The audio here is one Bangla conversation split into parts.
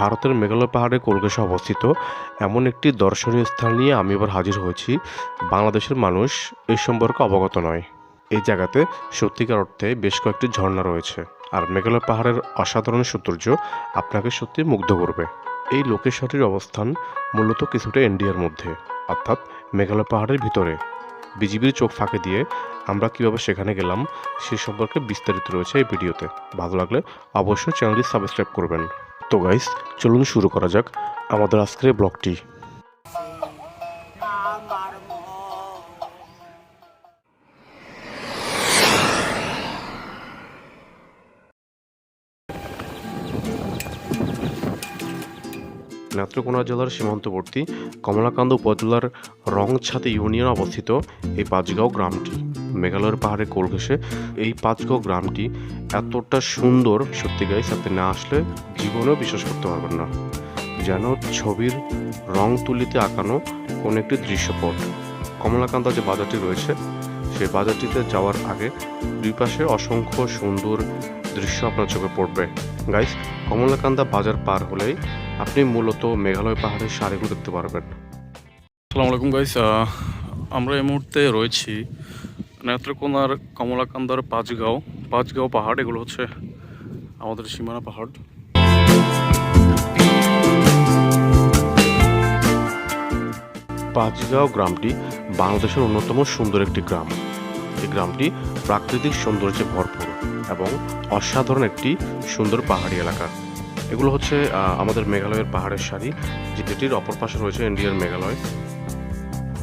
ভারতের মেঘালয় পাহাড়ে কলকাতা অবস্থিত। এমন একটি দর্শনীয় স্থান নিয়ে আমি এবার হাজির হয়েছি। বাংলাদেশের মানুষ এই সম্পর্কে অবগত নয়। এই জায়গাতে সত্যিকার অর্থে বেশ কয়েকটি ঝর্ণা রয়েছে। আর মেঘালয় পাহাড়ের অসাধারণ সৌন্দর্য আপনাকে সত্যি মুগ্ধ করবে। এই লোকেশনটির অবস্থান মূলত কিছুটা ইন্ডিয়ার মধ্যে, অর্থাৎ মেঘালয় পাহাড়ের ভিতরে। বিজিবির চোখ ফাঁকে দিয়ে আমরা কীভাবে সেখানে গেলাম সে সম্পর্কে বিস্তারিত রয়েছে এই ভিডিওতে। ভালো লাগলে অবশ্যই চ্যানেলটি সাবস্ক্রাইব করবেন। তো গাইস চলুন শুরু করা যাক আমাদের আজকের ব্লগটি। নেত্রকোনা জেলার সীমান্তবর্তী কমলাকান্দ উপজেলার রংছাতি ইউনিয়ন অবস্থিত এই পাঁচগাঁও গ্রামটি। মেঘালয়ের পাহাড়ে কোল ঘেঁষে এই পাঁচগাঁও গ্রামটি এতটা সুন্দর, সত্যি গাইস আপনি না আসলে জীবনেও বিশ্বাস করতে পারবেন না। যেন ছবির রং তুলিতে আঁকানো কোনো একটি দৃশ্যপট। কমলাকান্দা যে বাজারটি রয়েছে, সেই বাজারটিতে যাওয়ার আগে দুই পাশে অসংখ্য সুন্দর দৃশ্য আপনার চোখে পড়বে। গাইস কমলাকান্দা বাজার পার হলেই আপনি মূলত মেঘালয় পাহাড়ের শাড়িগুলো দেখতে পারবেন। আসসালামু আলাইকুম গাইস আমরা এই মুহূর্তে রয়েছি নেত্রকোনার কমলাকান্দার পাঁচগাঁও পাঁচগাঁও পাহাড়, এগুলো হচ্ছে আমাদের সীমানা পাহাড়। পাঁচগাঁও গ্রামটি বাংলাদেশের অন্যতম সুন্দর একটি গ্রাম। এই গ্রামটি প্রাকৃতিক সৌন্দর্যে ভরপুর এবং অসাধারণ একটি সুন্দর পাহাড়ি এলাকা। এগুলো হচ্ছে আমাদের মেঘালয়ের পাহাড়ের সারি, যেটির অপর পাশে রয়েছে ইন্ডিয়ার মেঘালয়।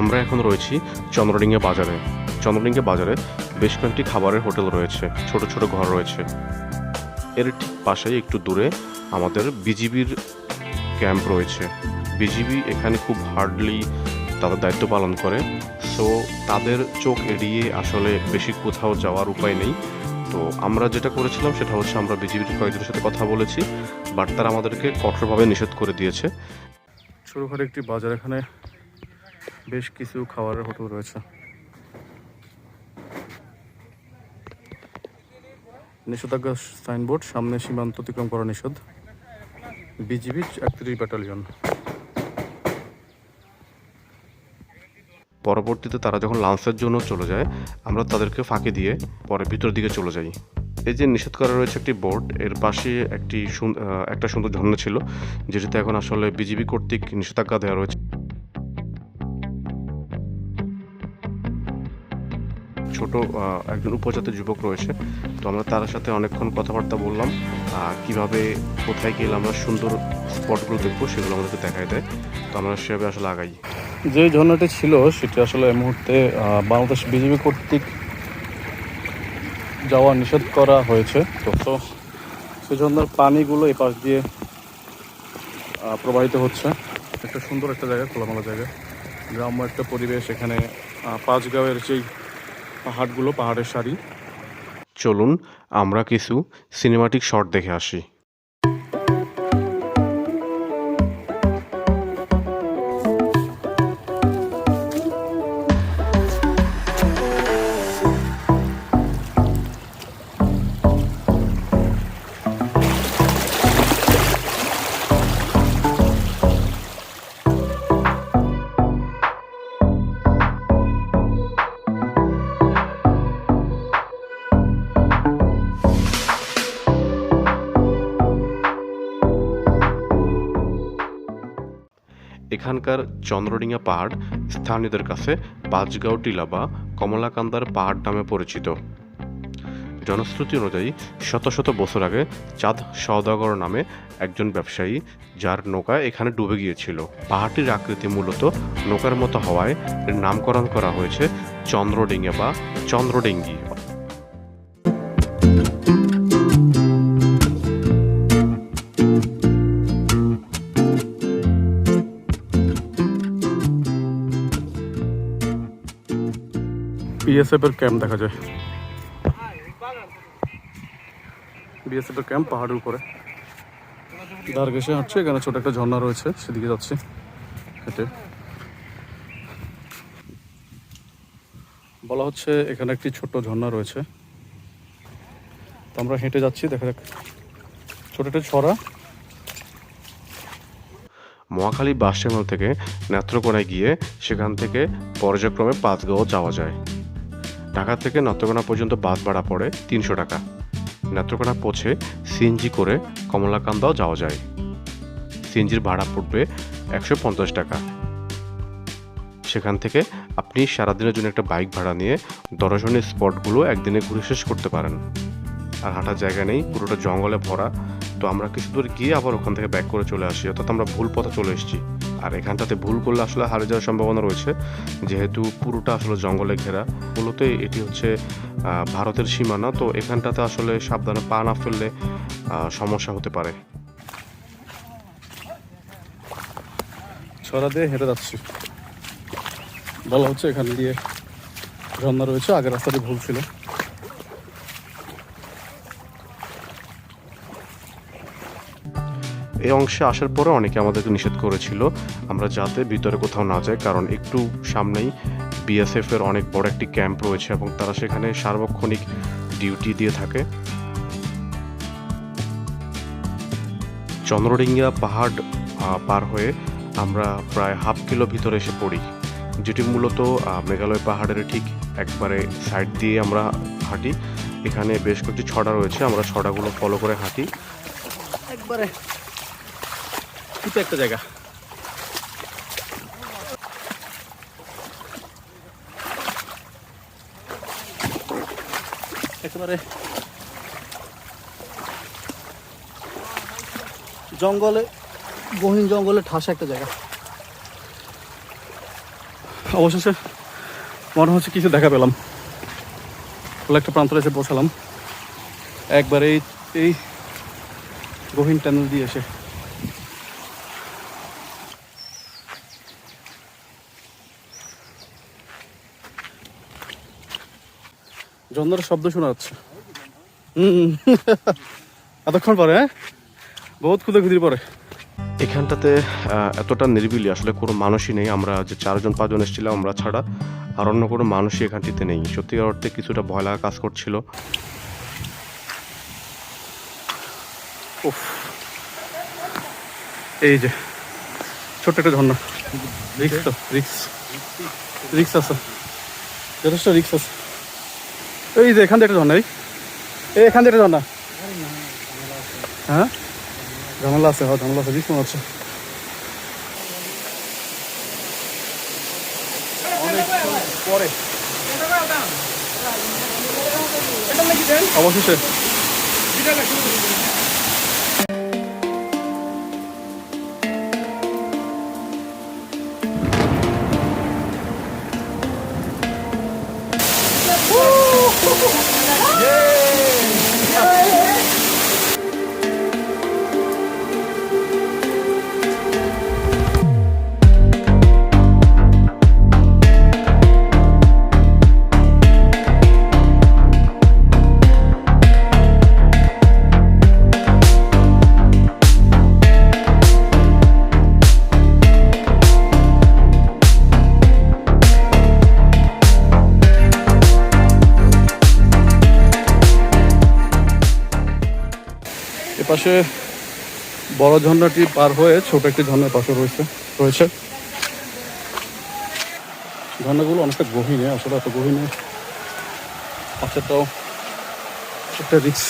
আমরা এখন রয়েছি চন্দ্রডিঙ্গা বাজারে। চন্দ্রডিঙ্গা বাজারে বেশ কয়েকটি খাবারের হোটেল রয়েছে, ছোট ছোট ঘর রয়েছে। এর ঠিক পাশেই একটু দূরে আমাদের বিজিবির ক্যাম্প রয়েছে। বিজিবি এখানে খুব হার্ডলি তাদের দায়িত্ব পালন করে। সো তাদের চোখ এড়িয়ে আসলে বেশি কোথাও যাওয়ার উপায় নেই। তো আমরা যেটা করেছিলাম সেটা হচ্ছে আমরা বিজিবির কয়েকজনের সাথে কথা বলেছি। বাট তারা আমাদেরকে কঠোরভাবে নিষেধ করে দিয়েছে। ছোটোখাটো একটি বাজার, এখানে বেশ কিছু খাবারের হোটেল রয়েছে। নিষেধাজ্ঞা সাইনবোর্ড, সামনে সীমান্ত অতিক্রম করা নিষেধ। বিজিবি একত্রিশ ব্যাটালিয়ন। পরবর্তীতে তারা যখন লাঞ্চের জন্য চলে যায়, আমরা তাদেরকে ফাঁকি দিয়ে পরে ভিতর দিকে চলে যাই। এই যে নিষেধ করা রয়েছে একটি বোর্ড, এর পাশে একটি একটা সুন্দর ঝর্ণা ছিল, যেটিতে এখন আসলে বিজিবি কর্তৃক নিষেধাজ্ঞা দেওয়া রয়েছে। ছোট একজন উপজাতির যুবক রয়েছে। তো আমরা তার সাথে অনেকক্ষণ কথাবার্তা বললাম কীভাবে, কোথায় গেলে আমরা সুন্দর স্পটগুলো দেখব সেগুলো আমাদেরকে দেখায় দেয়। তো আমরা সেভাবে আসলে আগাই। যে ঝর্ণাটি ছিল, সেটি আসলে এই মুহূর্তে বাংলাদেশ বিজেপি কর্তৃক যাওয়া নিষেধ করা হয়েছে। তো সেই ঝর্ণার পানিগুলো এই পাশ দিয়ে প্রবাহিত হচ্ছে। একটা সুন্দর একটা জায়গা, খোলামেলা জায়গা। গ্রাম্য একটা পরিবেশ এখানে পাঁচগাঁওয়ের যেই পাহাড়গুলো পাহাড়ের সারি। চলুন আমরা কিছু সিনেমাটিক শট দেখে আসি। এখানকার চন্দ্রডিঙ্গা পাহাড় স্থানীয়দের কাছে পাঁচগাঁও টিলা বা কমলাকান্দার পাহাড় নামে পরিচিত। জনশ্রুতি অনুযায়ী শত শত বছর আগে চাঁদ সওদাগর নামে একজন ব্যবসায়ী যার নৌকা এখানে ডুবে গিয়েছিল। পাহাড়টির আকৃতি মূলত নৌকার মতো হওয়ায় এর নামকরণ করা হয়েছে চন্দ্রডিঙ্গা বা চন্দ্রডিঙ্গি বিএসএফ এর ক্যাম্প দেখা যায়। বিএসএফ এর ক্যাম্প পাহাড়ের উপরে। দার ঘেসে হাঁটছে এখানে ছোট একটা ঝর্ণা রয়েছে, সেদিকে যাচ্ছে হেঁটে। বলা হচ্ছে এখানে একটি ছোট ঝর্ণা রয়েছে। তো আমরা হেঁটে যাচ্ছি, দেখা যাক। ছোট একটা ছড়া। মহাখালী বাস টার্মিনাল থেকে নেত্রকোনায় গিয়ে সেখান থেকে পর্যায়ক্রমে পাঁচগাঁও যাওয়া যায়। ঢাকা থেকে নত্রকোনা পর্যন্ত বাস ভাড়া পড়ে তিনশো টাকা। নেত্রকোনা পৌঁছে সিএনজি করে কমলাকান্দাও যাওয়া যায়। সিএনজির ভাড়া পড়বে একশো পঞ্চাশ টাকা। সেখান থেকে আপনি সারাদিনের জন্য একটা বাইক ভাড়া নিয়ে দর্শনীয় স্পটগুলো একদিনে ঘুরে শেষ করতে পারেন। আর হাঁটার জায়গা নেই, পুরোটা জঙ্গলে ভরা। তো আমরা কিছু দূর গিয়ে আবার ওখান থেকে ব্যাক করে চলে আসি, অর্থাৎ আমরা ভুল পথে চলে এসেছি। আর এখানটাতে ভুল করলে আসলে হারিয়ে যাওয়ার সম্ভাবনা রয়েছে। যেহেতু পুরোটা আসলে জঙ্গলে ঘেরা, মূলত এটি হচ্ছে ভারতের সীমানা। তো এখানটাতে আসলে সাবধানে পা না ফেললে সমস্যা হতে পারে। ছড়া দিয়ে হেঁটে যাচ্ছি। বলা হচ্ছে এখান দিয়ে ঝর্ণা রয়েছে। আগের রাস্তাটি ভুল ছিল। এই অংশে আসার পরে অনেকে আমাদেরকে নিষেধ করেছিল, আমরা যাতে ভিতরে কোথাও না যাই, কারণ একটু সামনেই বিএসএফ এর অনেক বড় একটি ক্যাম্প রয়েছে এবং তারা সেখানে সার্বক্ষণিক ডিউটি দিয়ে থাকে। চন্দ্রডিঙ্গা পাহাড় পার হয়ে আমরা প্রায় হাফ কিলো ভিতরে এসে পড়ি, যেটি মূলত মেঘালয় পাহাড়ের ঠিক একবারে সাইড দিয়ে আমরা হাঁটি। এখানে বেশ কয়েকটি ছড়া রয়েছে, আমরা ছড়াগুলো ফলো করে হাঁটি। একবারে। কিন্তু একটা জায়গা। একেবারে জঙ্গলে, গহীন জঙ্গলে ঠাসা একটা জায়গা। অবশেষে মনে হচ্ছে কিছু দেখা পেলাম। একটা প্রান্তরে এসে বসালাম। একবারে এই এই গহীন টানেল দিয়ে এসে জন্নার শব্দ শোনা যাচ্ছে। হুম। এতক্ষণ পরে হ্যাঁ? বহুত খুদে খুদির পরে। এখানটাতে এতটা নিরিবিলি আসলে কোনো মানুষই নেই। আমরা যে চারজন পাঁচজন এসেছিলাম আমরা ছাড়া আর অন্য কোনো মানুষই এখানটিতে নেই। সত্যিকার অর্থে কিছুটা ভয় লাগা কাজ করছিল। উফ। এই যে ছোট্ট একটা ঝর্ণা। রিক্স তো রিক্স। রিক্স আছে। যথেষ্ট রিক্স আছে। এই যে, এখান থেকে একটা ঝর্ণা, এই। এখান থেকে একটা ঝর্ণা। হ্যাঁ? ঝামেলা আছে হ্যাঁ ঝামেলা আছে বিষ্ণু আছে অবশেষে। এপাশে বড় ঝর্ণাটি পার হয়ে ছোট একটি ঝর্ণার পাশে রয়েছে রয়েছে। ঝর্ণাগুলো অনেকটা গভীরে আসলে এত গভীরে তো একটা রিক্স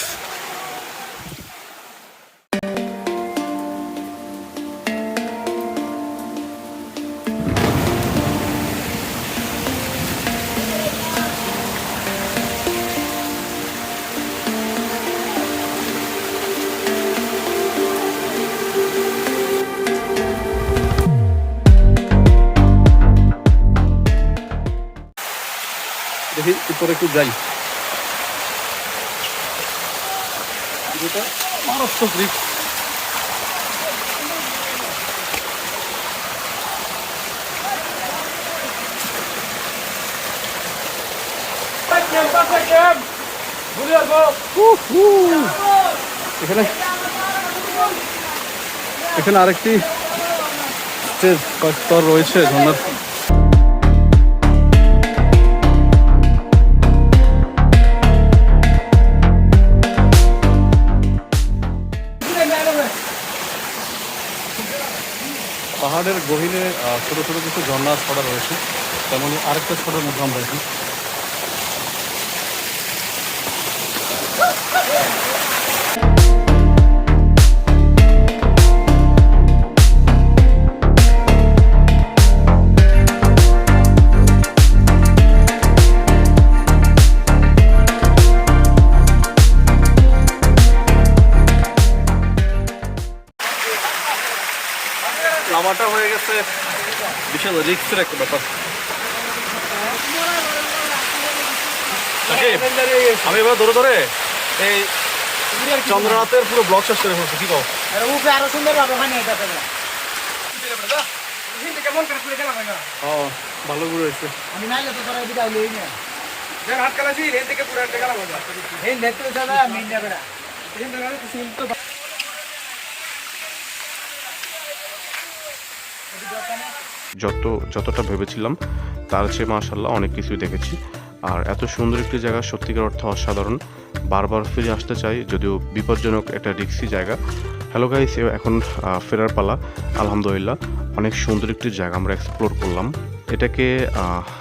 একটু যাই মারাত্মক রিক্স এখানে এখানে আরেকটি স্টেজ স্তর রয়েছে ঝর্ণার পাহাড়ের গহীনে ছোট ছোট কিছু ঝর্ণা ছড়া রয়েছে। তেমনই আরেকটা ছড়ার মধ্যে আমরা রিক্সের একটা ব্যাপার আমি এবার ধরে ধরে এই চন্দ্রনাথের পুরো ব্লক শেষ করে ফেলছি কি আরও সুন্দর ভাবে ওখানে এটা করে। ও ভালো ঘুরে হয়েছে। আমি নাইলে তো তোরা বিদায় লই না। এই দেখতে দাদা আমি ইন্ডিয়া বেড়া। যত, যতটা ভেবেছিলাম, তার চেয়ে মাশাল্লাহ অনেক কিছুই দেখেছি। আর এত সুন্দর একটি জায়গা, সত্যিকার অর্থে অসাধারণ। বারবার ফিরে আসতে চাই, যদিও বিপজ্জনক একটা রিক্সি জায়গা। হ্যালো গাইস এখন ফেরার পালা। আলহামদুলিল্লাহ, অনেক সুন্দর একটি জায়গা আমরা এক্সপ্লোর করলাম। এটাকে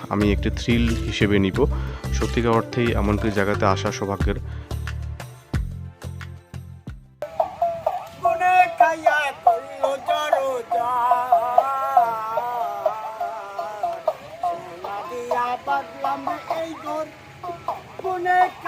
আমি একটি থ্রিল হিসেবে নিব। সত্যিকার অর্থেই এমন একটি জায়গাতে আসা সৌভাগ্যের।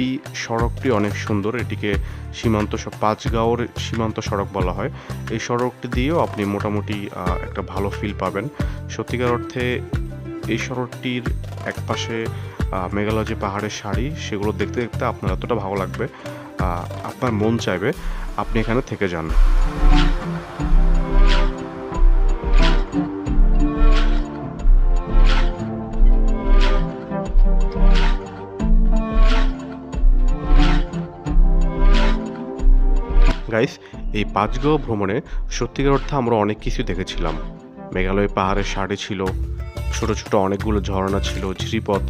এই সড়কটি অনেক সুন্দর। এটিকে সীমান্ত পাঁচগাঁওর সীমান্ত সড়ক বলা হয়। এই সড়কটি দিয়েও আপনি মোটামুটি একটা ভালো ফিল পাবেন। সত্যিকার অর্থে এই সড়কটির একপাশে মেঘালয় যে পাহাড়ের শাড়ি সেগুলো দেখতে দেখতে আপনার এতটা ভালো লাগবে আপনার মন চাইবে, আপনি এখানে থেকে যান। এই পাঁচগাঁও ভ্রমণে সত্যিকার অর্থে আমরা অনেক কিছু দেখেছিলাম। মেঘালয় পাহাড়ের শাড়ি ছিল, ছোট ছোট অনেকগুলো ঝর্ণা ছিল, ঝিরিপথ,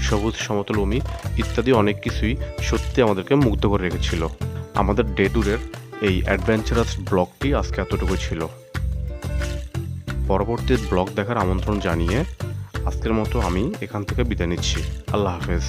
সবুজ সমতলভূমি ইত্যাদি অনেক কিছুই সত্যি আমাদেরকে মুগ্ধ করে রেখেছিল। আমাদের ডে ট্যুরের এই অ্যাডভেঞ্চারাস ব্লগটি আজকে এতটুকু ছিল। পরবর্তী ব্লগ দেখার আমন্ত্রণ জানিয়ে আজকের মতো আমি এখান থেকে বিদায় নিচ্ছি। আল্লাহ হাফেজ।